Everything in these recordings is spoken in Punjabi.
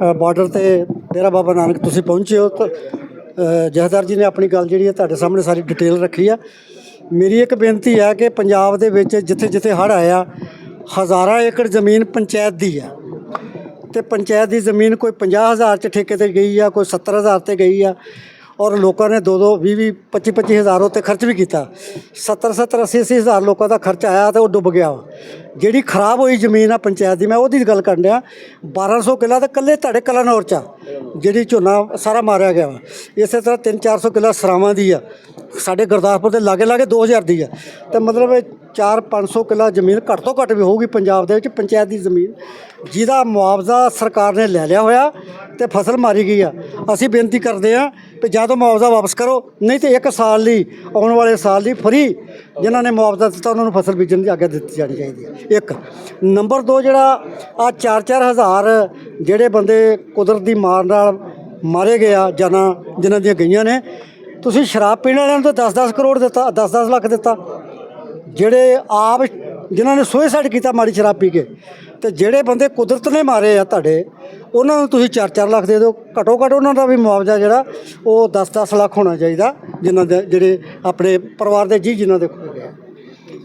ਪੁਲ ਤੇ ਬਾਰਡਰ ਤੇ ਡੇਰਾ ਬਾਬਾ ਨਾਨਕ ਤੁਸੀਂ ਪਹੁੰਚੇ ਹੋ ਤਾਂ ਅ, ਜੀ ਨੇ ਆਪਣੀ ਗੱਲ ਜਿਹੜੀ ਹੈ ਤੁਹਾਡੇ ਸਾਹਮਣੇ ਸਾਰੀ ਡਿਟੇਲ ਰੱਖੀ ਆ। ਮੇਰੀ ਇੱਕ ਬੇਨਤੀ ਹੈ ਕਿ ਪੰਜਾਬ ਦੇ ਵਿੱਚ ਜਿੱਥੇ ਜਿੱਥੇ ਹੜ੍ਹ ਆਇਆ ਹਜ਼ਾਰਾਂ ਏਕੜ ਜ਼ਮੀਨ ਪੰਚਾਇਤ ਦੀ ਆ। ਤੇ ਪੰਚਾਇਤ ਦੀ ਜ਼ਮੀਨ ਕੋਈ 50000 ਚ ਠੇਕੇ ਤੇ ਗਈ ਆ ਕੋਈ 70000 ਤੇ ਗਈ ਆ। ਔਰ ਲੋਕਾਂ ਨੇ 2 2 20 20 25 25 ਹਜ਼ਾਰ ਉੱਤੇ ਖਰਚ ਵੀ ਕੀਤਾ। 70 70 80 80 ਹਜ਼ਾਰ ਲੋਕਾਂ ਦਾ ਖਰਚ ਆਇਆ ਤੇ ਉਹ ਡੁੱਬ ਗਿਆ ਵਾ। ਜਿਹੜੀ ਖਰਾਬ ਹੋਈ ਜ਼ਮੀਨ ਆ ਪੰਚਾਇਤ ਦੀ, ਮੈਂ ਉਹਦੀ ਗੱਲ ਕਰਨ ਡਿਆ 1200 ਕਿੱਲਾ ਤਾਂ ਕੱਲੇ ਤੁਹਾਡੇ ਕਲਾਨੌਰ ਚ ਆ ਜਿਹੜੀ ਝੋਨਾ ਸਾਰਾ ਮਾਰਿਆ ਗਿਆ ਵਾ। ਇਸੇ ਤਰ੍ਹਾਂ 3 400 ਕਿੱਲਾ ਸਰਾਵਾਂ ਦੀ ਆ। ਸਾਡੇ ਗੁਰਦਾਸਪੁਰ ਦੇ ਲਾਗੇ ਲਾਗੇ 2000 ਦੀ ਆ ਤੇ ਮਤਲਬ 4 500 ਕਿੱਲਾ ਜ਼ਮੀਨ ਘੱਟ ਤੋਂ ਘੱਟ ਵੀ ਹੋਊਗੀ ਪੰਜਾਬ ਦੇ ਵਿੱਚ, ਪੰਚਾਇਤ ਦੀ ਜ਼ਮੀਨ। ਜਿਹਦਾ ਮੁਆਵਜ਼ਾ ਸਰਕਾਰ ਨੇ ਲੈ ਲਿਆ ਹੋਇਆ ਤੇ ਫਸਲ ਮਾਰੀ ਗਈ ਆ। ਅਸੀਂ ਬੇਨਤੀ ਕਰਦੇ ਆ ਕਿ ਜਾਂ ਤਾਂ ਮੁਆਵਜ਼ਾ ਵਾਪਸ ਕਰੋ, ਨਹੀਂ ਤੇ ਇੱਕ ਸਾਲ ਲਈ, ਆਉਣ ਵਾਲੇ ਸਾਲ ਲਈ ਫਰੀ ਜਿਨ੍ਹਾਂ ਨੇ ਮੁਆਵਜ਼ਾ ਦਿੱਤਾ, ਉਹਨਾਂ ਨੂੰ ਫਸਲ ਬੀਜਣ ਦੀ ਆਗਿਆ ਦਿੱਤੀ ਜਾਣੀ ਚਾਹੀਦੀ ਹੈ। ਇੱਕ, ਨੰਬਰ 2 ਜਿਹੜਾ ਆ 4-4 ਹਜ਼ਾਰ ਜਿਹੜੇ ਬੰਦੇ ਕੁਦਰਤ ਦੀ ਮਾਰ ਨਾਲ ਮਾਰੇ ਗਏ ਆ, ਜਾਨਾਂ, ਜਿਨ੍ਹਾਂ ਦੀਆਂ ਗਈਆਂ ਨੇ ਤੁਸੀਂ ਸ਼ਰਾਬ ਪੀਣ ਵਾਲਿਆਂ ਨੂੰ ਤਾਂ 10-10 ਕਰੋੜ ਦਿੱਤਾ 10-10 ਲੱਖ ਦਿੱਤਾ। ਜਿਹੜੇ ਆਪ ਜਿਨ੍ਹਾਂ ਨੇ ਸੁਸਾਈਡ ਕੀਤਾ ਮਾੜੀ ਸ਼ਰਾਬ ਪੀ ਕੇ, ਤੇ ਜਿਹੜੇ ਬੰਦੇ ਕੁਦਰਤ ਨੇ ਮਾਰੇ ਆ ਤੁਹਾਡੇ, ਉਹਨਾਂ ਨੂੰ ਤੁਸੀਂ 4-4 ਲੱਖ ਦੇ ਦਿਓ। ਘਟੋ ਘੱਟ ਉਹਨਾਂ ਦਾ ਵੀ ਮੁਆਵਜ਼ਾ ਜਿਹੜਾ, ਉਹ 10-10 ਲੱਖ ਹੋਣਾ ਚਾਹੀਦਾ, ਜਿਨ੍ਹਾਂ ਦੇ ਜਿਹੜੇ ਆਪਣੇ ਪਰਿਵਾਰ ਦੇ ਜੀ, ਜਿਨ੍ਹਾਂ ਦੇ ਖੋ ਗਏ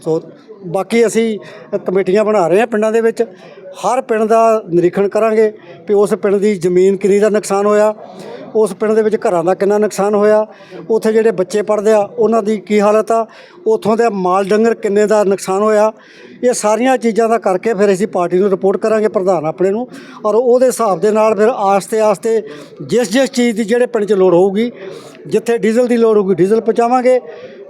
ਸੋ ਬਾਕੀ ਅਸੀਂ ਕਮੇਟੀਆਂ ਬਣਾ ਰਹੇ ਹਾਂ ਪਿੰਡਾਂ ਦੇ ਵਿੱਚ। ਹਰ ਪਿੰਡ ਦਾ ਨਿਰੀਖਣ ਕਰਾਂਗੇ ਕਿ ਉਸ ਪਿੰਡ ਦੀ ਜ਼ਮੀਨ ਕਿੰਨੀ ਦਾ ਨੁਕਸਾਨ ਹੋਇਆ। ਉਸ ਪਿੰਡ ਦੇ ਵਿੱਚ ਘਰਾਂ ਦਾ ਕਿੰਨਾ ਨੁਕਸਾਨ ਹੋਇਆ, ਉੱਥੇ ਜਿਹੜੇ ਬੱਚੇ ਪੜ੍ਹਦੇ ਆ, ਉਹਨਾਂ ਦੀ ਕੀ ਹਾਲਤ ਆ, ਉੱਥੋਂ ਦੇ ਮਾਲ ਡੰਗਰ ਕਿੰਨੇ ਦਾ ਨੁਕਸਾਨ ਹੋਇਆ, ਇਹ ਸਾਰੀਆਂ ਚੀਜ਼ਾਂ ਦਾ ਕਰਕੇ ਫਿਰ ਅਸੀਂ ਪਾਰਟੀ ਨੂੰ ਰਿਪੋਰਟ ਕਰਾਂਗੇ, ਪ੍ਰਧਾਨ ਆਪਣੇ ਨੂੰ, ਔਰ ਉਹਦੇ ਹਿਸਾਬ ਦੇ ਨਾਲ ਫਿਰ ਆਸਤੇ ਆਸਤੇ ਜਿਸ ਜਿਸ ਚੀਜ਼ ਦੀ ਜਿਹੜੇ ਪਿੰਡ 'ਚ ਲੋੜ ਹੋਊਗੀ, ਜਿੱਥੇ ਡੀਜ਼ਲ ਦੀ ਲੋੜ ਹੋਊਗੀ, ਡੀਜ਼ਲ ਪਹੁੰਚਾਵਾਂਗੇ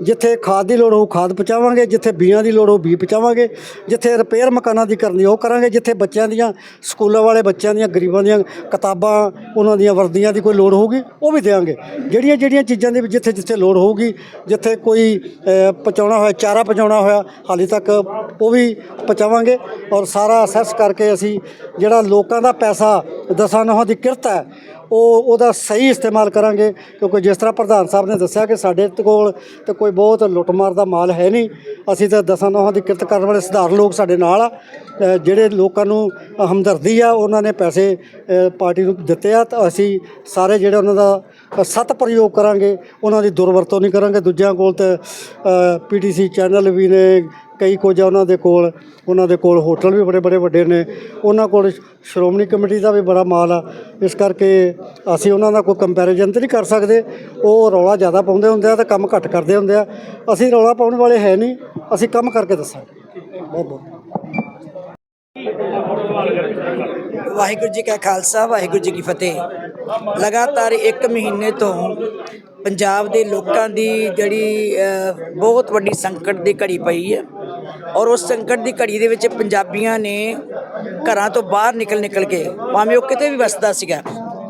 ਜਿੱਥੇ ਖਾਦ ਦੀ ਲੋੜ ਹੋਊ, ਖਾਦ ਪਹੁੰਚਾਵਾਂਗੇ, ਜਿੱਥੇ ਬੀਆਂ ਦੀ ਲੋੜ ਹੋ ਬੀ ਪਹੁੰਚਾਵਾਂਗੇ, ਜਿੱਥੇ ਰਿਪੇਅਰ ਮਕਾਨਾਂ ਦੀ ਕਰਨੀ ਉਹ ਕਰਾਂਗੇ, ਜਿੱਥੇ ਬੱਚਿਆਂ ਦੀਆਂ, ਸਕੂਲਾਂ ਵਾਲੇ ਬੱਚਿਆਂ ਦੀਆਂ, ਗਰੀਬਾਂ ਦੀਆਂ ਕਿਤਾਬਾਂ, ਉਹਨਾਂ ਦੀਆਂ ਵਰਦੀਆਂ ਦੀ ਕੋਈ ਲੋੜ ਹੋਊਗੀ, ਉਹ ਵੀ ਦੇਵਾਂਗੇ। ਜਿਹੜੀਆਂ ਜਿਹੜੀਆਂ ਚੀਜ਼ਾਂ ਦੀ ਵੀ ਜਿੱਥੇ ਜਿੱਥੇ ਲੋੜ ਹੋਊਗੀ, ਜਿੱਥੇ ਕੋਈ ਪਹੁੰਚਾਉਣਾ ਹੋਇਆ, ਚਾਰਾ ਪਹੁੰਚਾਉਣਾ ਹੋਇਆ, ਹਾਲੇ ਤੱਕ ਉਹ ਵੀ ਪਹੁੰਚਾਵਾਂਗੇ ਔਰ ਸਾਰਾ ਅਸੈਸ ਕਰਕੇ ਅਸੀਂ ਜਿਹੜਾ ਲੋਕਾਂ ਦਾ ਪੈਸਾ, ਦਸਾਂ ਨੌਹਾਂ ਦੀ ਕਿਰਤ ਹੈ ਉਹ ਉਹਦਾ ਸਹੀ ਇਸਤੇਮਾਲ ਕਰਾਂਗੇ, ਕਿਉਂਕਿ ਜਿਸ ਤਰ੍ਹਾਂ ਪ੍ਰਧਾਨ ਸਾਹਿਬ ਨੇ ਦੱਸਿਆ ਕਿ ਸਾਡੇ ਕੋਲ ਤੇ ਕੋਈ ਬਹੁਤ ਲੁੱਟਮਾਰ ਦਾ ਮਾਲ ਹੈ ਨਹੀਂ, ਅਸੀਂ ਤਾਂ ਦਸਾਂ ਨੌਹਾਂ ਦੀ ਕਿਰਤ ਕਰਨ ਵਾਲੇ ਸਧਾਰਨ ਲੋਕ ਸਾਡੇ ਨਾਲ ਆ ਜਿਹੜੇ ਲੋਕਾਂ ਨੂੰ ਹਮਦਰਦੀ ਆ, ਉਹਨਾਂ ਨੇ ਪੈਸੇ ਪਾਰਟੀ ਨੂੰ ਦਿੱਤੇ ਆ, ਤਾਂ ਅਸੀਂ ਸਾਰੇ ਜਿਹੜੇ ਉਹਨਾਂ ਦਾ ਸਤ ਪ੍ਰਯੋਗ ਕਰਾਂਗੇ, ਉਹਨਾਂ ਦੀ ਦੁਰਵਰਤੋਂ ਨਹੀਂ ਕਰਾਂਗੇ। ਦੂਜਿਆਂ ਕੋਲ ਤੇ ਪੀਟੀਸੀ ਚੈਨਲ ਵੀ ਨੇ ਕਈ ਕੁਝ ਆ ਉਹਨਾਂ ਦੇ ਕੋਲ, ਉਹਨਾਂ ਦੇ ਕੋਲ ਹੋਟਲ ਵੀ ਬੜੇ ਬੜੇ ਵੱਡੇ ਨੇ। ਉਹਨਾਂ ਕੋਲ ਸ਼੍ਰੋਮਣੀ ਕਮੇਟੀ ਦਾ ਵੀ ਬੜਾ ਮਾਲ ਆ। ਇਸ ਕਰਕੇ ਅਸੀਂ ਉਹਨਾਂ ਦਾ ਕੋਈ ਕੰਪੈਰੀਜ਼ਨ ਤੇ ਨਹੀਂ ਕਰ ਸਕਦੇ। ਉਹ ਰੌਲਾ ਜ਼ਿਆਦਾ ਪਾਉਂਦੇ ਹੁੰਦੇ ਆ ਤੇ ਕੰਮ ਘੱਟ ਕਰਦੇ ਹੁੰਦੇ ਆ। ਅਸੀਂ ਰੌਲਾ ਪਾਉਣ ਵਾਲੇ ਹੈ ਨਹੀਂ। ਅਸੀਂ ਕੰਮ ਕਰਕੇ ਦੱਸਾਂਗੇ। ਬਹੁਤ ਬਹੁਤ ਵਾਹਿਗੁਰੂ ਜੀ ਕਾ ਖਾਲਸਾ, ਵਾਹਿਗੁਰੂ ਜੀ ਕੀ ਫਤਿਹ। ਲਗਾਤਾਰ 1 ਮਹੀਨੇ ਤੋਂ ਪੰਜਾਬ ਦੇ ਲੋਕਾਂ ਦੀ ਜਿਹੜੀ ਬਹੁਤ ਵੱਡੀ ਸੰਕਟ ਦੀ ਘੜੀ ਪਈ ਹੈ ਔਰ ਉਸ ਸੰਕਟ ਦੀ ਘੜੀ ਦੇ ਵਿੱਚ ਪੰਜਾਬੀਆਂ ਨੇ ਘਰਾਂ ਤੋਂ ਬਾਹਰ ਨਿਕਲ ਨਿਕਲ ਕੇ ਭਾਵੇਂ ਉਹ ਕਿਤੇ ਵੀ ਵਸਦਾ ਸੀਗਾ,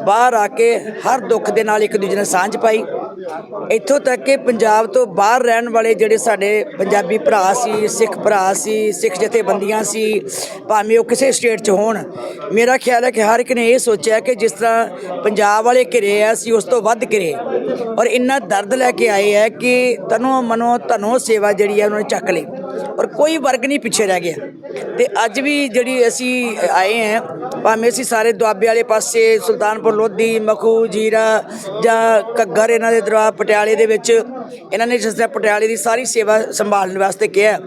ਬਾਹਰ ਆ ਕੇ ਹਰ ਦੁੱਖ ਦੇ ਨਾਲ ਇੱਕ ਦੂਜੇ ਨਾਲ ਸਾਂਝ ਪਾਈ। ਇੱਥੋਂ ਤੱਕ ਕਿ ਪੰਜਾਬ ਤੋਂ ਬਾਹਰ ਰਹਿਣ ਵਾਲੇ ਜਿਹੜੇ ਸਾਡੇ ਪੰਜਾਬੀ ਭਰਾ ਸੀ, ਸਿੱਖ ਭਰਾ ਸੀ, ਸਿੱਖ ਜਥੇਬੰਦੀਆਂ ਸੀ, ਭਾਵੇਂ ਉਹ ਕਿਸੇ ਸਟੇਟ 'ਚ ਹੋਣ, ਮੇਰਾ ਖਿਆਲ ਹੈ ਕਿ ਹਰ ਇੱਕ ਨੇ ਇਹ ਸੋਚਿਆ ਕਿ ਜਿਸ ਤਰ੍ਹਾਂ ਪੰਜਾਬ ਵਾਲੇ ਘਿਰੇ ਆ, ਅਸੀਂ ਉਸ ਤੋਂ ਵੱਧ ਘਿਰੇ। ਔਰ ਇੰਨਾ ਦਰਦ ਲੈ ਕੇ ਆਏ ਹੈ ਕਿ ਤਨੋ ਮਨੋ ਧਨੋ ਸੇਵਾ ਜਿਹੜੀ ਹੈ ਉਹਨਾਂ ਨੇ ਚੱਕ ਲਈ। ਔਰ ਕੋਈ ਵਰਗ ਨਹੀਂ ਪਿੱਛੇ ਰਹਿ ਗਿਆ। ਤੇ ਅੱਜ ਵੀ ਜਿਹੜੀ ਅਸੀਂ ਆਏ ਹਾਂ ਭਾਵੇਂ ਅਸੀਂ ਸਾਰੇ ਦੁਆਬੇ ਵਾਲੇ ਪਾਸੇ, ਸੁਲਤਾਨਪੁਰ, ਲੋਧੀ, ਮਖੂ, ਜੀਰਾ ਜਾਂ ਘੱਗਰ ਇਹਨਾਂ ਦੇ ਦਰਬਾਰ ਪਟਿਆਲੇ ਦੇ ਵਿੱਚ, ਇਹਨਾਂ ਨੇ ਜਿਸ ਤਰ੍ਹਾਂ ਪਟਿਆਲੇ ਦੀ ਸਾਰੀ ਸੇਵਾ ਸੰਭਾਲਣ ਵਾਸਤੇ ਕਿਹਾ।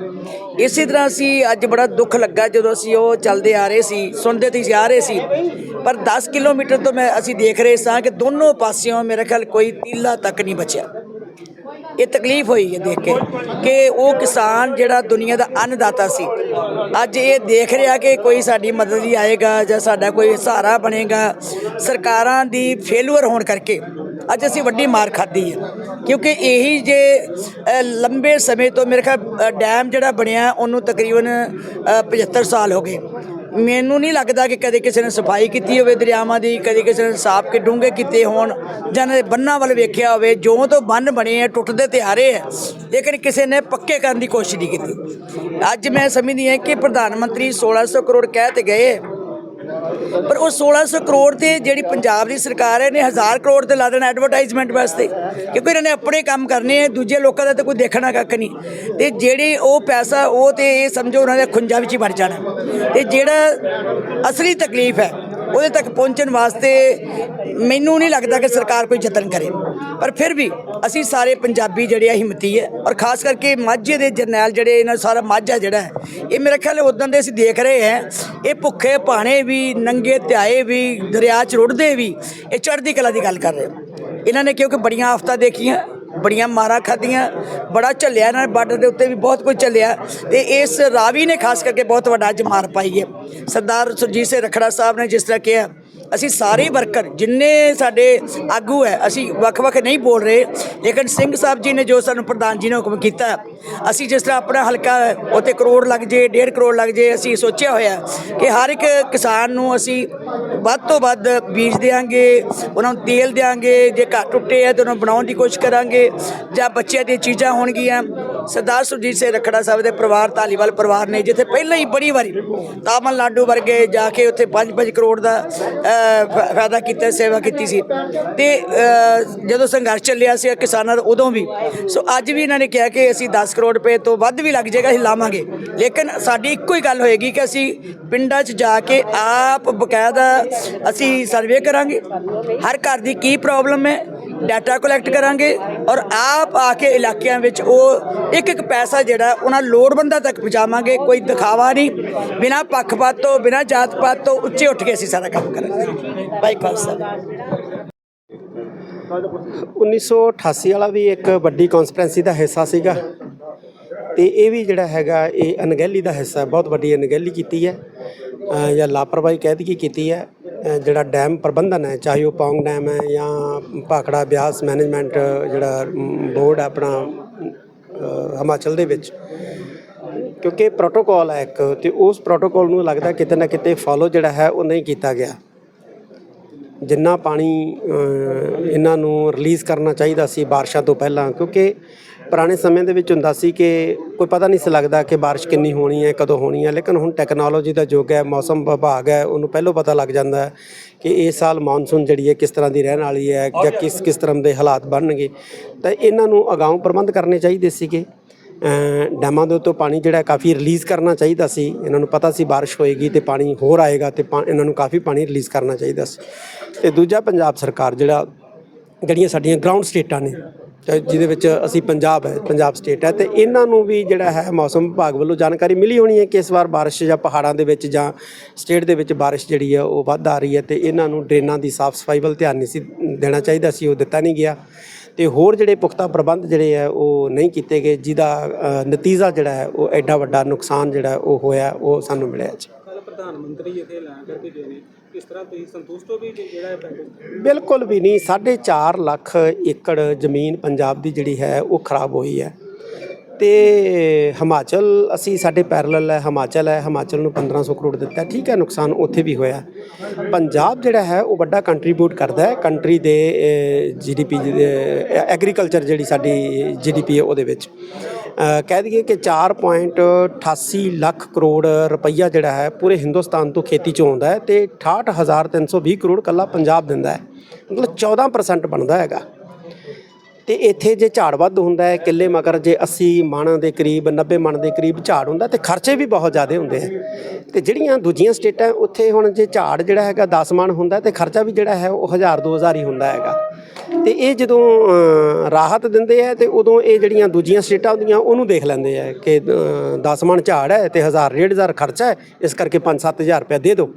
ਇਸੇ ਤਰ੍ਹਾਂ ਅਸੀਂ ਅੱਜ ਬੜਾ ਦੁੱਖ ਲੱਗਾ ਜਦੋਂ ਅਸੀਂ ਉਹ ਚੱਲਦੇ ਆ ਰਹੇ ਸੀ, ਸੁਣਦੇ ਤੇ ਅਸੀਂ ਰਹੇ ਸੀ। ਪਰ 10 ਕਿਲੋਮੀਟਰ ਤੋਂ ਮੈਂ ਅਸੀਂ ਦੇਖ ਰਹੇ ਸਾਂ ਕਿ ਦੋਨੋਂ ਪਾਸਿਓਂ ਮੇਰੇ ਖਿਆਲ ਕੋਈ ਤੀਲਾ ਤੱਕ ਨਹੀਂ ਬਚਿਆ। ਇਹ ਤਕਲੀਫ ਹੋਈ ਹੈ ਦੇਖ ਕੇ ਕਿ ਉਹ ਕਿਸਾਨ ਜਿਹੜਾ ਦੁਨੀਆ ਦਾ ਅੰਨਦਾਤਾ ਸੀ। ਅੱਜ ਇਹ ਦੇਖ ਰਿਹਾ ਕਿ ਕੋਈ ਸਾਡੀ ਮਦਦ ਲਈ ਆਏਗਾ ਜਾਂ ਸਾਡਾ ਕੋਈ ਸਹਾਰਾ ਬਣੇਗਾ। ਸਰਕਾਰਾਂ ਦੀ ਫੇਲੂਅਰ ਹੋਣ ਕਰਕੇ ਅੱਜ ਅਸੀਂ ਵੱਡੀ ਮਾਰ ਖਾਧੀ ਹੈ। ਕਿਉਂਕਿ ਇਹੀ ਜੇ ਲੰਬੇ ਸਮੇਂ ਤੋਂ ਮੇਰੇ ਖਿਆਲ ਡੈਮ ਜਿਹੜਾ ਬਣਿਆ ਉਹਨੂੰ ਤਕਰੀਬਨ ਅ, 75 ਸਾਲ ਹੋ ਗਏ। ਮੈਨੂੰ ਨਹੀਂ ਲੱਗਦਾ ਕਿ ਕਦੇ ਕਿਸੇ ਨੇ ਸਫ਼ਾਈ ਕੀਤੀ ਹੋਵੇ ਦਰਿਆਵਾਂ ਦੀ, ਕਦੇ ਕਿਸੇ ਨੇ ਸਾਫ਼ ਕੇ, ਡੂੰਘੇ ਕੀਤੇ ਹੋਣ, ਜਾਂ ਇਹਨਾਂ ਦੇ ਬੰਨਾਂ ਵੱਲ ਵੇਖਿਆ ਹੋਵੇ, ਜੋ ਤੋਂ ਬੰਨ ਬਣੇ ਆ, ਟੁੱਟਦੇ ਤੇ ਆ ਰਹੇ ਆ ਲੇਕਿਨ ਕਿਸੇ ਨੇ ਪੱਕੇ ਕਰਨ ਦੀ ਕੋਸ਼ਿਸ਼ ਨਹੀਂ ਕੀਤੀ। ਅੱਜ ਮੈਂ ਸਮਝਦੀ ਹਾਂ ਕਿ ਪ੍ਰਧਾਨ ਮੰਤਰੀ 1600 ਕਰੋੜ ਕਹਿ ਤੇ ਗਏ। ਪਰ ਉਹ 1600 ਕਰੋੜ ਤੇ ਜਿਹੜੀ ਪੰਜਾਬ ਦੀ ਸਰਕਾਰ ਹੈ ਨੇ 1000 ਕਰੋੜ ਤੇ ਲਾ ਦੇਣਾ ਐਡਵਰਟਾਈਜ਼ਮੈਂਟ ਵਾਸਤੇ। ਕਿਉਂਕਿ ਇਹਨਾਂ ਨੇ ਆਪਣੇ ਕੰਮ ਕਰਨੇ ਆ, ਦੂਜੇ ਲੋਕਾਂ ਦਾ ਤਾਂ ਕੋਈ ਦੇਖਣਾ ਕੱਖ ਨਹੀਂ। ਤੇ ਜਿਹੜੇ ਉਹ ਪੈਸਾ, ਉਹ ਤੇ ਇਹ ਸਮਝੋ ਉਹਨਾਂ ਦੇ ਖੁੰਝਾਂ ਵਿੱਚ ਹੀ ਵੜ ਜਾਣਾ। ਤੇ ਜਿਹੜਾ ਅਸਲੀ ਤਕਲੀਫ ਹੈ ਉਹਦੇ ਤੱਕ ਪਹੁੰਚਣ ਵਾਸਤੇ ਮੈਨੂੰ ਨਹੀਂ ਲੱਗਦਾ ਕਿ ਸਰਕਾਰ ਕੋਈ ਯਤਨ ਕਰੇ। ਪਰ ਫਿਰ ਵੀ ਅਸੀਂ ਸਾਰੇ ਪੰਜਾਬੀ ਜਿਹੜੇ ਆ ਹਿੰਮਤੀ ਹੈ ਔਰ ਖਾਸ ਕਰਕੇ ਮਾਝੇ ਦੇ ਜਰਨੈਲ ਜਿਹੜੇ ਇਹਨਾਂ ਸਾਰਾ ਮਾਝਾ ਜਿਹੜਾ ਹੈ, ਇਹ ਮੇਰੇ ਖਿਆਲ ਉਦੋਂ ਦੇ ਅਸੀਂ ਦੇਖ ਰਹੇ ਹਾਂ। ਇਹ ਭੁੱਖੇ ਭਾਣੇ ਵੀ, ਨੰਗੇ ਧਿਆਏ ਵੀ, ਦਰਿਆ 'ਚ ਰੁੜਦੇ ਵੀ, ਇਹ ਚੜ੍ਹਦੀ ਕਲਾ ਦੀ ਗੱਲ ਕਰ ਰਹੇ ਇਹਨਾਂ ਨੇ ਕਿਉਂਕਿ ਬੜੀਆਂ ਆਫਤਾਂ ਦੇਖੀਆਂ ਬੜੀਆਂ ਮਾਰਾਂ ਖਾਧੀਆਂ, ਬੜਾ ਝੱਲਿਆ ਇਹਨਾਂ ਨੇ ਬਾਰਡਰ ਦੇ ਉੱਤੇ ਵੀ ਬਹੁਤ ਕੁਝ ਝੱਲਿਆ ਤੇ ਇਸ ਰਾਵੀ ਨੇ ਖਾਸ ਕਰਕੇ ਬਹੁਤ ਵੱਡਾ ਅੱਜ ਮਾਰ ਪਾਈ ਹੈ। ਸਰਦਾਰ ਸੁਰਜੀਤ ਸਿੰਘ ਰਖੜਾ ਸਾਹਿਬ ਨੇ ਜਿਸ ਤਰ੍ਹਾਂ ਕਿਹਾ ਅਸੀਂ ਸਾਰੇ ਵਰਕਰ ਜਿੰਨੇ ਸਾਡੇ ਆਗੂ ਹੈ ਅਸੀਂ ਵੱਖ-ਵੱਖ ਨਹੀਂ ਬੋਲ ਰਹੇ। ਲੇਕਿਨ ਸਿੰਘ ਸਾਹਿਬ ਜੀ ਨੇ ਜੋ ਸਾਨੂੰ ਪ੍ਰਧਾਨ ਜੀ ਨੇ ਹੁਕਮ ਕੀਤਾ ਅਸੀਂ ਜਿਸ ਤਰ੍ਹਾਂ ਆਪਣਾ ਹਲਕਾ ਹੈ, ਉੱਥੇ ਕਰੋੜ ਲੱਗ ਜੇ 1.5 ਕਰੋੜ ਲੱਗ ਜੇ ਅਸੀਂ ਸੋਚਿਆ ਹੋਇਆ ਕਿ ਹਰ ਇੱਕ ਕਿਸਾਨ ਨੂੰ ਅਸੀਂ ਵੱਧ ਤੋਂ ਵੱਧ ਬੀਜ ਦੇਾਂਗੇ ਉਹਨਾਂ ਨੂੰ ਤੇਲ ਦੇਾਂਗੇ ਜੇ ਘਰ ਟੁੱਟੇ ਹੈ ਤਾਂ ਉਹਨਾਂ ਬਣਾਉਣ ਦੀ ਕੋਸ਼ਿਸ਼ ਕਰਾਂਗੇ ਜਾਂ ਬੱਚਿਆਂ ਦੀਆਂ ਚੀਜ਼ਾਂ ਹੋਣਗੀਆਂ। ਸਰਦਾਰ ਸੁਰਜੀਤ ਸਿੰਘ ਰਖੜਾ ਸਾਹਿਬ ਦੇ ਪਰਿਵਾਰ ਧਾਲੀਵਾਲ ਪਰਿਵਾਰ ਨੇ ਜਿੱਥੇ ਪਹਿਲਾਂ ਹੀ ਬੜੀ ਵਾਰੀ ਤਾਮਿਲਨਾਡੂ ਵਰਗੇ ਜਾ ਕੇ ਉੱਥੇ 5-5 ਕਰੋੜ ਦਾ ਅ, ਫਾਇਦਾ ਕੀਤਾ ਸੇਵਾ ਕੀਤੀ ਸੀ। ਤੇ ਜਦੋਂ ਸੰਘਰਸ਼ ਚੱਲਿਆ ਸੀ ਕਿਸਾਨਾਂ ਦਾ ਉਦੋਂ ਵੀ। ਸੋ ਅੱਜ ਵੀ ਇਹਨਾਂ ਨੇ ਕਿਹਾ ਕਿ ਅਸੀਂ 10 ਕਰੋੜ ਰੁਪਏ ਤੋਂ ਵੱਧ ਵੀ ਲੱਗ ਜਾਏਗਾ ਅਸੀਂ ਲਾਵਾਂਗੇ। ਲੇਕਿਨ ਸਾਡੀ ਇੱਕੋ ਹੀ ਗੱਲ ਹੋਏਗੀ ਕਿ ਅਸੀਂ ਪਿੰਡਾਂ 'ਚ ਜਾ ਕੇ ਆਪ ਬਕਾਇਦਾ ਅਸੀਂ ਸਰਵੇ ਕਰਾਂਗੇ। ਹਰ ਘਰ ਦੀ ਕੀ ਪ੍ਰੋਬਲਮ ਹੈ ਡਾਟਾ ਕਲੈਕਟ ਕਰਾਂਗੇ ਔਰ ਆਪ ਆ ਕੇ ਇਲਾਕਿਆਂ ਵਿੱਚ ਉਹ ਇੱਕ ਇੱਕ ਪੈਸਾ ਜਿਹੜਾ ਉਹਨਾਂ ਲੋੜਵੰਦਾਂ ਤੱਕ ਪਹੁੰਚਾਵਾਂਗੇ, ਕੋਈ ਦਿਖਾਵਾ ਨਹੀਂ। ਬਿਨਾਂ ਪੱਖਪਾਤ ਤੋਂ, ਬਿਨਾਂ ਜਾਤ ਪਾਤ ਤੋਂ ਉੱਚੇ ਉੱਠ ਕੇ ਅਸੀਂ ਸਾਰਾ ਕੰਮ ਕਰਾਂਗੇ। ਭਾਈ ਖਾਲਸਾ। 1988 ਵਾਲਾ ਵੀ ਇੱਕ ਵੱਡੀ ਕਨਸਪੀਰੈਂਸੀ ਦਾ ਹਿੱਸਾ ਸੀਗਾ। ਤੇ ਇਹ ਵੀ ਜਿਹੜਾ ਹੈਗਾ, ਇਹ ਅਣਗਹਿਲੀ ਦਾ ਹਿੱਸਾ, ਬਹੁਤ ਵੱਡੀ ਅਣਗਹਿਲੀ ਕੀਤੀ ਹੈ। ਜਾਂ ਲਾਪਰਵਾਹੀ ਕਹਿ ਦਈਏ ਕੀਤੀ ਹੈ। ਜਿਹੜਾ ਡੈਮ ਪ੍ਰਬੰਧਨ ਹੈ, ਚਾਹੇ ਉਹ ਪੌਂਗ ਡੈਮ ਹੈ ਜਾਂ ਭਾਖੜਾ ਬਿਆਸ ਮੈਨੇਜਮੈਂਟ ਜਿਹੜਾ ਬੋਰਡ ਹੈ ਆਪਣਾ ਹਿਮਾਚਲ ਦੇ ਵਿੱਚ। ਕਿਉਂਕਿ ਪ੍ਰੋਟੋਕਾਲ ਹੈ ਇੱਕ ਤੇ ਉਸ ਪ੍ਰੋਟੋਕਾਲ ਨੂੰ ਲੱਗਦਾ ਕਿਤੇ ਨਾ ਕਿਤੇ ਫਾਲੋ ਜਿਹੜਾ ਹੈ ਉਹ ਨਹੀਂ ਕੀਤਾ ਗਿਆ। ਜਿੰਨਾ ਪਾਣੀ ਇਹਨਾਂ ਨੂੰ ਰਿਲੀਜ਼ ਕਰਨਾ ਚਾਹੀਦਾ ਸੀ ਬਾਰਿਸ਼ਾਂ ਤੋਂ ਪਹਿਲਾਂ, ਕਿਉਂਕਿ ਪੁਰਾਣੇ ਸਮੇਂ ਦੇ ਵਿੱਚ ਹੁੰਦਾ ਸੀ ਕਿ ਕੋਈ ਪਤਾ ਨਹੀਂ ਸੀ ਲੱਗਦਾ ਕਿ ਬਾਰਿਸ਼ ਕਿੰਨੀ ਹੋਣੀ ਹੈ, ਕਦੋਂ ਹੋਣੀ ਹੈ, ਲੇਕਿਨ ਹੁਣ ਟੈਕਨੋਲੋਜੀ ਦਾ ਯੁੱਗ ਹੈ, ਮੌਸਮ ਵਿਭਾਗ ਹੈ, ਉਹਨੂੰ ਪਹਿਲਾਂ ਪਤਾ ਲੱਗ ਜਾਂਦਾ ਹੈ ਕਿ ਇਸ ਸਾਲ ਮੌਨਸੂਨ ਜਿਹੜੀ ਹੈ ਕਿਸ ਤਰ੍ਹਾਂ ਦੀ ਰਹਿਣ ਵਾਲੀ ਹੈ ਜਾਂ ਕਿਸ ਕਿਸ ਤਰ੍ਹਾਂ ਦੇ ਹਾਲਾਤ ਬਣਨਗੇ। ਤਾਂ ਇਹਨਾਂ ਨੂੰ ਅਗਾਊਂ ਪ੍ਰਬੰਧ ਕਰਨੇ ਚਾਹੀਦੇ ਸੀਗੇ। ਡੈਮਾਂ ਦੇ ਉੱਤੋਂ ਪਾਣੀ ਜਿਹੜਾ ਕਾਫੀ ਰਿਲੀਜ਼ ਕਰਨਾ ਚਾਹੀਦਾ ਸੀ। ਇਹਨਾਂ ਨੂੰ ਪਤਾ ਸੀ ਬਾਰਿਸ਼ ਹੋਏਗੀ ਤੇ ਪਾਣੀ ਹੋਰ ਆਏਗਾ ਤੇ ਪਾ- ਇਹਨਾਂ ਨੂੰ ਕਾਫੀ ਪਾਣੀ ਰਿਲੀਜ਼ ਕਰਨਾ ਚਾਹੀਦਾ ਸੀ। ਤੇ ਦੂਜਾ ਪੰਜਾਬ ਸਰਕਾਰ ਜਿਹੜਾ ਜਿਹੜੀਆਂ ਸਾਡੀਆਂ ਗਰਾਊਂਡ ਸਟੇਟਾਂ ਨੇ ਜਿਹਦੇ ਵਿੱਚ ਅਸੀਂ ਪੰਜਾਬ ਹੈ, ਪੰਜਾਬ ਸਟੇਟ ਹੈ, ਤੇ ਇਹਨਾਂ ਨੂੰ ਵੀ ਜਿਹੜਾ ਹੈ ਮੌਸਮ ਵਿਭਾਗ ਵੱਲੋਂ ਜਾਣਕਾਰੀ ਮਿਲੀ ਹੋਣੀ ਹੈ ਕਿ ਇਸ ਵਾਰ ਬਾਰਿਸ਼ ਜਾਂ ਪਹਾੜਾਂ ਦੇ ਵਿੱਚ ਜਾਂ ਸਟੇਟ ਦੇ ਵਿੱਚ ਬਾਰਿਸ਼ ਜਿਹੜੀ ਹੈ ਉਹ ਵੱਧ ਆ ਰਹੀ ਹੈ, ਤੇ ਇਹਨਾਂ ਨੂੰ ਡਰੇਨਾਂ ਦੀ ਸਾਫ਼ ਸਫ਼ਾਈ ਵੱਲ ਧਿਆਨ ਨਹੀਂ ਸੀ ਦੇਣਾ ਚਾਹੀਦਾ ਸੀ ਉਹ ਦਿੱਤਾ ਨਹੀਂ ਗਿਆ। ਤੇ ਹੋਰ ਜਿਹੜੇ ਪੁਖਤਾ ਪ੍ਰਬੰਧ ਜਿਹੜੇ ਆ ਉਹ ਨਹੀਂ ਕੀਤੇ ਗਏ, ਜਿਹਦਾ ਨਤੀਜਾ ਜਿਹੜਾ ਹੈ ਉਹ ਐਡਾ ਵੱਡਾ ਨੁਕਸਾਨ ਜਿਹੜਾ ਉਹ ਹੋਇਆ, ਉਹ ਸਾਨੂੰ ਮਿਲਿਆ ਜੀ। ਪ੍ਰਧਾਨ ਮੰਤਰੀ ਇੱਥੇ ਐਲਾਨ ਕਰਕੇ ਗਏ ਨੇ, ਕਿਸ ਤਰ੍ਹਾਂ ਤੁਸੀਂ ਸੰਤੁਸ਼ਟ ਹੋ ਵੀ ਜੇ ਜਿਹੜਾ ਇਹ ਪੈਕੇਜ ਬਿਲਕੁਲ ਵੀ ਨਹੀਂ 4.5 ਲੱਖ ਏਕੜ ਜ਼ਮੀਨ ਪੰਜਾਬ ਦੀ ਜਿਹੜੀ ਹੈ ਉਹ ਖਰਾਬ ਹੋਈ ਹੈ। ਤੇ ਹਿਮਾਚਲ, ਅਸੀਂ ਸਾਡੇ ਪੈਰਲਲ ਹੈ, ਹਿਮਾਚਲ ਹੈ, ਹਿਮਾਚਲ ਨੂੰ 1500 ਕਰੋੜ ਦਿੱਤਾ ਠੀਕ ਹੈ, ਨੁਕਸਾਨ ਉੱਥੇ ਵੀ ਹੋਇਆ। ਪੰਜਾਬ ਜਿਹੜਾ ਹੈ, ਉਹ ਵੱਡਾ ਕੰਟਰੀਬਿਊਟ ਕਰਦਾ ਹੈ ਕੰਟਰੀ ਦੇ ਜੀਡੀਪੀ ਐਗਰੀਕਲਚਰ ਜਿਹੜੀ ਸਾਡੀ ਜੀਡੀਪੀ ਹੈ ਉਹਦੇ ਵਿੱਚ। ਕਹਿ ਦਈਏ ਕਿ 4.88 ਲੱਖ ਕਰੋੜ ਰੁਪਈਆ ਜਿਹੜਾ ਹੈ, ਪੂਰੇ ਹਿੰਦੁਸਤਾਨ ਤੋਂ ਖੇਤੀ ਚੋਂ ਆਉਂਦਾ ਹੈ ਤੇ 68320 ਕਰੋੜ ਕੱਲਾ ਪੰਜਾਬ ਦਿੰਦਾ ਹੈ। ਮਤਲਬ 14% ਬਣਦਾ ਹੈਗਾ। ਤੇ ਇੱਥੇ ਜੇ ਝਾੜ ਵੱਧ ਹੁੰਦਾ ਹੈ, ਕਿੱਲੇ ਮਗਰ ਜੇ 80 ਮਣ ਦੇ ਕਰੀਬ 90 ਮਣ ਦੇ ਕਰੀਬ ਝਾੜ ਹੁੰਦਾ ਤੇ ਖਰਚੇ ਵੀ ਬਹੁਤ ਜ਼ਿਆਦਾ ਹੁੰਦੇ ਹੈ। ਤੇ ਜਿਹੜੀਆਂ ਦੂਜੀਆਂ ਸਟੇਟਾਂ, ਉੱਥੇ ਹੁਣ ਜੇ ਝਾੜ ਜਿਹੜਾ ਹੈਗਾ 10 ਮਣ ਹੁੰਦਾ ਤੇ ਖਰਚਾ ਵੀ ਜਿਹੜਾ ਹੈ ਉਹ 1000 2000 ਹੀ ਹੁੰਦਾ ਹੈਗਾ। ਤੇ ਇਹ ਜਦੋਂ ਰਾਹਤ ਦਿੰਦੇ ਆ ਤੇ ਉਦੋਂ ਇਹ ਜਿਹੜੀਆਂ ਦੂਜੀਆਂ ਸਟੇਟਾਂ ਹੁੰਦੀਆਂ, ਉਹਨੂੰ ਦੇਖ ਲੈਂਦੇ ਆ ਕਿ 10 ਮਣ ਝਾੜ ਹੈ ਤੇ 1000 1500 ਖਰਚਾ ਹੈ, ਇਸ ਕਰਕੇ 5-7000 ਰੁਪਏ ਦੇ ਦਿਓ।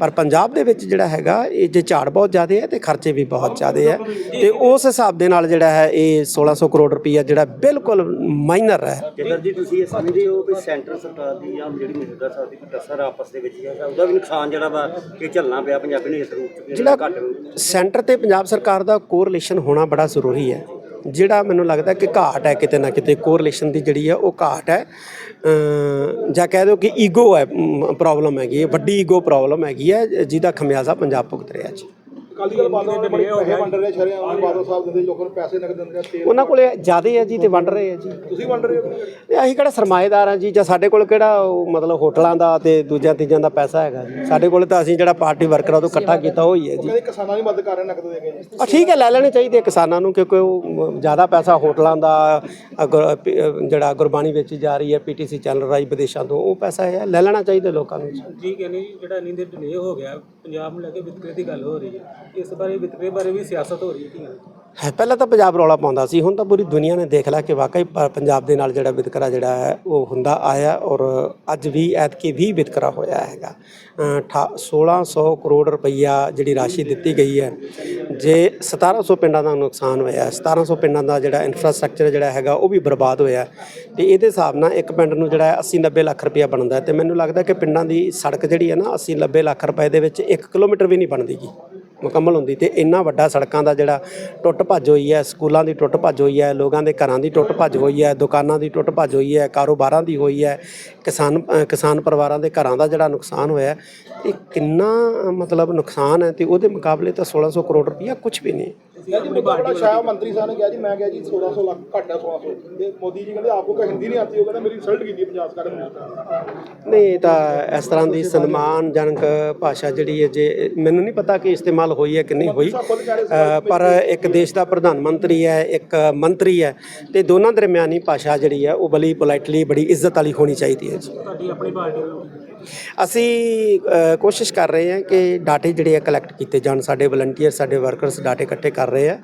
ਪਰ ਪੰਜਾਬ ਦੇ ਵਿੱਚ ਜਿਹੜਾ ਹੈਗਾ ਇਹ ਜੇ ਝਾੜ ਬਹੁਤ ਜ਼ਿਆਦਾ ਹੈ ਤੇ ਖਰਚੇ ਵੀ ਬਹੁਤ ਜ਼ਿਆਦਾ ਹੈ ਤੇ ਉਸ ਹਿਸਾਬ ਦੇ ਨਾਲ ਜਿਹੜਾ ਹੈ ਇਹ 1600 ਕਰੋੜ ਰੁਪਈਆ ਜਿਹੜਾ ਬਿਲਕੁਲ ਮਾਈਨਰ ਹੈ। ਜਿੱਦਾਂ ਜੀ ਤੁਸੀਂ ਇਹ ਸਮਝਦੇ ਹੋ ਕਿ ਸੈਂਟਰ ਸਰਕਾਰ ਦੀ ਜਾਂ ਜਿਹੜੀ ਮੌਜੂਦਾ ਸਰਕਾਰ ਦੀ ਕਸਰ ਆਪਸ ਦੇ ਵਿੱਚ ਹੈ ਉਹਦਾ ਵੀ ਨੁਕਸਾਨ ਜਿਹੜਾ ਵਾ ਕਿ ਝੱਲਣਾ ਪਿਆ ਪੰਜਾਬੀ ਨੂੰ ਇਸ ਰੂਪ ਚ ਜਿਹੜਾ ਘੱਟ ਸੈਂਟਰ ਤੇ ਪੰਜਾਬ ਸਰਕਾਰ ਦਾ ਕੋਰਿਲੇਸ਼ਨ ਹੋਣਾ ਬੜਾ ਜ਼ਰੂਰੀ ਹੈ। ਜਿਹੜਾ ਮੈਨੂੰ ਲੱਗਦਾ ਕਿ ਘਾਟ ਹੈ ਕਿਤੇ ਨਾ ਕਿਤੇ ਕੋਰਿਲੇਸ਼ਨ ਦੀ ਜਿਹੜੀ ਹੈ ਉਹ ਘਾਟ ਹੈ। ਜਾਂ ਕਹਿ ਦਿਓ ਕਿ ਈਗੋ ਹੈ ਪ੍ਰੋਬਲਮ ਹੈਗੀ ਹੈ, ਵੱਡੀ ਈਗੋ ਪ੍ਰੋਬਲਮ ਹੈਗੀ ਹੈ, ਜਿਹਦਾ ਖਮਿਆਜ਼ਾ ਪੰਜਾਬ ਭੁਗਤ ਰਿਹਾ ਜੀ। ਅਕਾਲੀ ਦਲ ਬਾਦਲ ਨੇ ਬੜੇ ਪੈਸੇ ਵੰਡ ਰਹੇ ਸ਼ਰਿਆਮ ਬਾਦਲ ਸਾਹਿਬ ਦਿੰਦੇ ਲੋਕਾਂ ਨੂੰ ਪੈਸੇ ਨਗਦ ਦਿੰਦੇ ਆ ਤੇਲ ਉਹਨਾਂ ਕੋਲੇ ਜ਼ਿਆਦੇ ਹੈ ਜੀ ਤੇ ਵੰਡ ਰਹੇ ਹੈ ਜੀ। ਤੁਸੀਂ ਵੰਡ ਰਹੇ ਹੋ ਇਹ ਅਸੀਂ ਕਿਹੜਾ ਸਰਮਾਏਦਾਰ ਆ ਜੀ ਜਾਂ ਸਾਡੇ ਕੋਲ ਕਿਹੜਾ ਉਹ ਮਤਲਬ ਹੋਟਲਾਂ ਦਾ ਤੇ ਦੂਜਿਆਂ ਤੀਜਾਂ ਦਾ ਪੈਸਾ ਹੈਗਾ ਜੀ। ਸਾਡੇ ਕੋਲ ਤਾਂ ਅਸੀਂ ਜਿਹੜਾ ਪਾਰਟੀ ਵਰਕਰ ਆ ਤੋਂ ਇਕੱਠਾ ਕੀਤਾ ਹੋਈ ਹੈ ਜੀ। ਕਹਿੰਦੇ ਕਿਸਾਨਾਂ ਦੀ ਮਦਦ ਕਰ ਰਹੇ ਨਗਦ ਦੇ ਕੇ ਜੀ? ਆ ਠੀਕ ਹੈ ਲੈ ਲੈਣੇ ਚਾਹੀਦੇ ਆ ਕਿਸਾਨਾਂ ਨੂੰ ਕਿਉਂਕਿ ਉਹ ਜ਼ਿਆਦਾ ਪੈਸਾ ਹੋਟਲਾਂ ਦਾ ਅਗਰ ਪ- ਜਿਹੜਾ ਗੁਰਬਾਣੀ ਵੇਚੀ ਜਾ ਰਹੀ ਹੈ ਪੀਟੀਸੀ ਚੱਲ ਰਹੀ ਵਿਦੇਸ਼ਾਂ ਤੋਂ ਉਹ ਪੈਸਾ ਹੈ ਲੈ ਲੈਣਾ ਚਾਹੀਦਾ ਲੋਕਾਂ ਨੂੰ ਜੀ। ਜੀ ਕਹਿੰਦੇ ਜੀ ਜਿਹੜਾ ਇੰਨੀ ਦੇਰ ਡਿਲੇ ਹੋ ਗਿਆ ਪੰਜਾਬ ਨੂੰ ਲੈ ਕੇ ਵਿਤਕਰੇ ਦੀ ਗੱਲ ਹੋ ਰਹੀ ਹੈ। ਇਸ ਬਾਰੇ ਵਿਤਕਰੇ ਬਾਰੇ ਵੀ ਸਿਆਸਤ ਹੋ ਰਹੀ ਹੈ ਕੀ ਗੱਲ ਹੈ ਪਹਿਲਾਂ ਤਾਂ ਪੰਜਾਬ ਰੌਲਾ ਪਾਉਂਦਾ ਸੀ ਹੁਣ ਤਾਂ ਪੂਰੀ ਦੁਨੀਆ ਨੇ ਦੇਖ ਲਿਆ ਕਿ ਵਾਕਈ ਪ- ਪੰਜਾਬ ਦੇ ਨਾਲ ਜਿਹੜਾ ਵਿਤਕਰਾ ਜਿਹੜਾ ਹੈ ਉਹ ਹੁੰਦਾ ਆਇਆ ਔਰ ਅੱਜ ਵੀ ਐਤਕੀ ਵੀ ਵਿਤਕਰਾ ਹੋਇਆ ਹੈਗਾ। ਅ, ਅਠਾ- 1600 ਕਰੋੜ ਰੁਪਈਆ ਜਿਹੜੀ ਰਾਸ਼ੀ ਦਿੱਤੀ ਗਈ ਹੈ ਜੇ 1700 ਪਿੰਡਾਂ ਦਾ ਨੁਕਸਾਨ ਹੋਇਆ 1700 ਪਿੰਡਾਂ ਦਾ ਜਿਹੜਾ ਇਨਫਰਾਸਟ੍ਰਕਚਰ ਜਿਹੜਾ ਹੈਗਾ ਉਹ ਵੀ ਬਰਬਾਦ ਹੋਇਆ। ਤੇ ਇਹਦੇ ਹਿਸਾਬ ਨਾਲ ਇੱਕ ਪਿੰਡ ਨੂੰ ਜਿਹੜਾ ਹੈ 80 90 ਲੱਖ ਰੁਪਈਆ ਬਣਦਾ ਹੈ ਤੇ ਮੈਨੂੰ ਲੱਗਦਾ ਕਿ ਪਿੰਡਾਂ ਦੀ ਸੜਕ ਜਿਹੜੀ ਹੈ ਨਾ 80 90 ਲੱਖ ਰੁਪਏ ਦੇ ਵਿੱਚ 1 ਕਿਲੋਮੀਟਰ ਵੀ ਨਹੀਂ ਬਣਦੀਗੀ ਮੁਕੰਮਲ ਹੁੰਦੀ ਤੇ ਇੰਨਾ ਵੱਡਾ ਸੜਕਾਂ ਦਾ ਜਿਹੜਾ ਟੁੱਟ ਭੱਜ ਹੋਈ ਹੈ, ਸਕੂਲਾਂ ਦੀ ਟੁੱਟ ਭੱਜ ਹੋਈ ਹੈ, ਲੋਕਾਂ ਦੇ ਘਰਾਂ ਦੀ ਟੁੱਟ ਭੱਜ ਹੋਈ ਹੈ, ਦੁਕਾਨਾਂ ਦੀ ਟੁੱਟ ਭੱਜ ਹੋਈ ਹੈ, ਕਾਰੋਬਾਰਾਂ ਦੀ ਹੋਈ ਹੈ, ਕਿਸਾਨ ਕਿਸਾਨ ਪਰਿਵਾਰਾਂ ਦੇ ਘਰਾਂ ਦਾ ਜਿਹੜਾ ਨੁਕਸਾਨ ਹੋਇਆ ਇਹ ਕਿੰਨਾ ਮਤਲਬ ਨੁਕਸਾਨ ਹੈ ਤੇ ਉਹਦੇ ਮੁਕਾਬਲੇ ਤਾਂ 1600 ਕਰੋੜ ਰੁਪਈਆ ਕੁਝ ਵੀ ਨਹੀਂ। ਜੀ ਮੁੱਦਾ ਬੜਾ ਸ਼ਾਹ ਮੰਤਰੀ ਸਾਹਿਬ ਨੇ ਕਿਹਾ ਜੀ ਮੈਂ ਕਿਹਾ ਜੀ 1600 ਲੱਖ ਘੱਟ ਹੈ 1600 ਤੇ ਮੋਦੀ ਜੀ ਕਹਿੰਦੇ ਆਪਕੋ ਕੋ ਹਿੰਦੀ ਨਹੀਂ ਆਤੀ ਉਹ ਕਹਿੰਦਾ ਮੇਰੀ ਇਨਸਲਟ ਕੀਤੀ ਪੰਜਾਬ ਸਰਕਾਰ ਨੇ ਨਹੀਂ ਇਹ ਤਾਂ ਇਸ ਤਰ੍ਹਾਂ ਦੀ ਸਨਮਾਨਜਨਕ ਭਾਸ਼ਾ ਜਿਹੜੀ ਹੈ ਜੇ ਮੈਨੂੰ ਨਹੀਂ ਪਤਾ ਕਿ ਇਸਤੇਮਾਲ ਹੋਈ ਹੈ ਕਿ ਨਹੀਂ ਹੋਈ। ਪਰ ਇੱਕ ਦੇਸ਼ ਦਾ ਪ੍ਰਧਾਨ ਮੰਤਰੀ ਹੈ ਇੱਕ ਮੰਤਰੀ ਹੈ ਤੇ ਦੋਨਾਂ ਦਰਮਿਆਨੀ ਭਾਸ਼ਾ ਜਿਹੜੀ ਹੈ ਉਹ ਬੜੀ ਪੋਲਾਈਟਲੀ ਬੜੀ ਇੱਜ਼ਤ ਵਾਲੀ ਹੋਣੀ ਚਾਹੀਦੀ ਹੈ ਜੀ। ਤੁਹਾਡੀ ਆਪਣੀ ਪਾਰਟੀ ਵੱਲੋਂ ਅਸੀਂ ਅ, ਕੋਸ਼ਿਸ਼ ਕਰ ਰਹੇ ਹਾਂ ਕਿ ਡਾਟੇ ਜਿਹੜੇ ਆ ਕਲੈਕਟ ਕੀਤੇ ਜਾਣ ਸਾਡੇ ਵਲੰਟੀਅਰ ਸਾਡੇ ਵਰਕਰਸ ਡਾਟੇ ਇਕੱਠੇ ਕਰ ਰਹੇ ਆ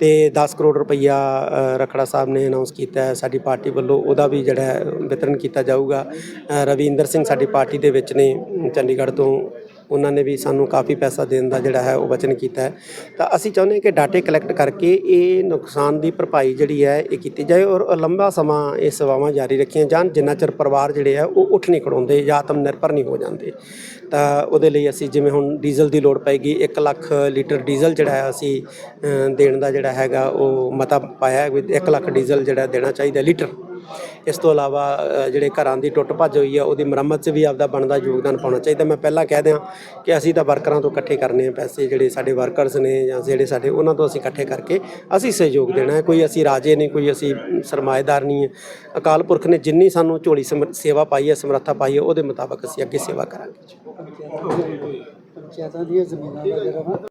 ਤੇ 10 ਕਰੋੜ ਰੁਪਈਆ ਅ, ਰਖੜਾ ਸਾਹਿਬ ਨੇ ਅਨਾਉਂਸ ਕੀਤਾ ਹੈ ਸਾਡੀ ਪਾਰਟੀ ਵੱਲੋਂ ਉਹਦਾ ਵੀ ਜਿਹੜਾ ਹੈ ਵਿਤਰਨ ਕੀਤਾ ਜਾਊਗਾ। ਅ, ਰਵਿੰਦਰ ਸਿੰਘ ਸਾਡੀ ਪਾਰਟੀ ਦੇ ਵਿੱਚ ਨੇ ਚੰਡੀਗੜ੍ਹ ਤੋਂ ਉਹਨਾਂ ਨੇ ਵੀ ਸਾਨੂੰ ਕਾਫੀ ਪੈਸਾ ਦੇਣ ਦਾ ਜਿਹੜਾ ਹੈ ਉਹ ਵਚਨ ਕੀਤਾ ਹੈ। ਤਾਂ ਅਸੀਂ ਚਾਹੁੰਦੇ ਹਾਂ ਕਿ ਡਾਟੇ ਕਲੈਕਟ ਕਰਕੇ ਇਹ ਨੁਕਸਾਨ ਦੀ ਭਰਪਾਈ ਜਿਹੜੀ ਹੈ ਇਹ ਕੀਤੀ ਜਾਏ ਔਰ ਲੰਬਾ ਸਮਾਂ ਇਹ ਸੇਵਾਵਾਂ ਜਾਰੀ ਰੱਖੀਆਂ ਜਾਣ, ਜਿੰਨਾ ਚਿਰ ਪਰਿਵਾਰ ਜਿਹੜੇ ਆ ਉਹ ਉੱਠ ਨਹੀਂ ਖੜਾਉਂਦੇ ਜਾਂ ਆਤਮ ਨਿਰਭਰ ਨਹੀਂ ਹੋ ਜਾਂਦੇ। ਤਾਂ ਉਹਦੇ ਲਈ ਅਸੀਂ ਜਿਵੇਂ ਹੁਣ ਡੀਜ਼ਲ ਦੀ ਲੋੜ ਪਏਗੀ 1 ਲੱਖ ਲੀਟਰ ਡੀਜ਼ਲ ਜਿਹੜਾ ਹੈ ਅਸੀਂ ਦੇਣ ਦਾ ਜਿਹੜਾ ਹੈਗਾ ਉਹ ਮਤਾ ਪਾਇਆ ਹੈ ਵੀ 1 ਲੱਖ ਡੀਜ਼ਲ ਜਿਹੜਾ ਦੇਣਾ ਚਾਹੀਦਾ ਲੀਟਰ। ਇਸ ਤੋਂ ਇਲਾਵਾ ਜਿਹੜੇ ਘਰਾਂ ਦੀ ਟੁੱਟ ਭੱਜ ਹੋਈ ਆ, ਉਹਦੀ ਮੁਰੰਮਤ 'ਚ ਵੀ ਆਪਦਾ ਬਣਦਾ ਯੋਗਦਾਨ ਪਾਉਣਾ ਚਾਹੀਦਾ। ਮੈਂ ਪਹਿਲਾਂ ਕਹਿ ਦਿਆਂ ਕਿ ਅਸੀਂ ਤਾਂ ਵਰਕਰਾਂ ਤੋਂ ਇਕੱਠੇ ਕਰਨੇ ਆ ਪੈਸੇ, ਜਿਹੜੇ ਸਾਡੇ ਵਰਕਰਸ ਨੇ ਜਾਂ ਜਿਹੜੇ ਸਾਡੇ, ਉਹਨਾਂ ਤੋਂ ਅਸੀਂ ਇਕੱਠੇ ਕਰਕੇ ਅਸੀਂ ਸਹਿਯੋਗ ਦੇਣਾ ਹੈ। ਕੋਈ ਅਸੀਂ ਰਾਜੇ ਨਹੀਂ ਕੋਈ ਅਸੀਂ ਸਰਮਾਏਦਾਰ ਨਹੀਂ ਹੈ। ਅਕਾਲ ਪੁਰਖ ਨੇ ਜਿੰਨੀ ਸਾਨੂੰ ਝੋਲੀ ਸਮਰ- ਸੇਵਾ ਪਾਈ ਹੈ, ਸਮਰੱਥਾ ਪਾਈ ਹੈ, ਉਹਦੇ ਮੁਤਾਬਕ ਅਸੀਂ ਅੱਗੇ ਸੇਵਾ ਕਰਾਂਗੇ। ਪੰਚਾਇਤਾਂ ਦੀਆਂ ਜ਼ਮੀਨਾਂ ਦਾ ਜਿਹੜਾ ਨਾ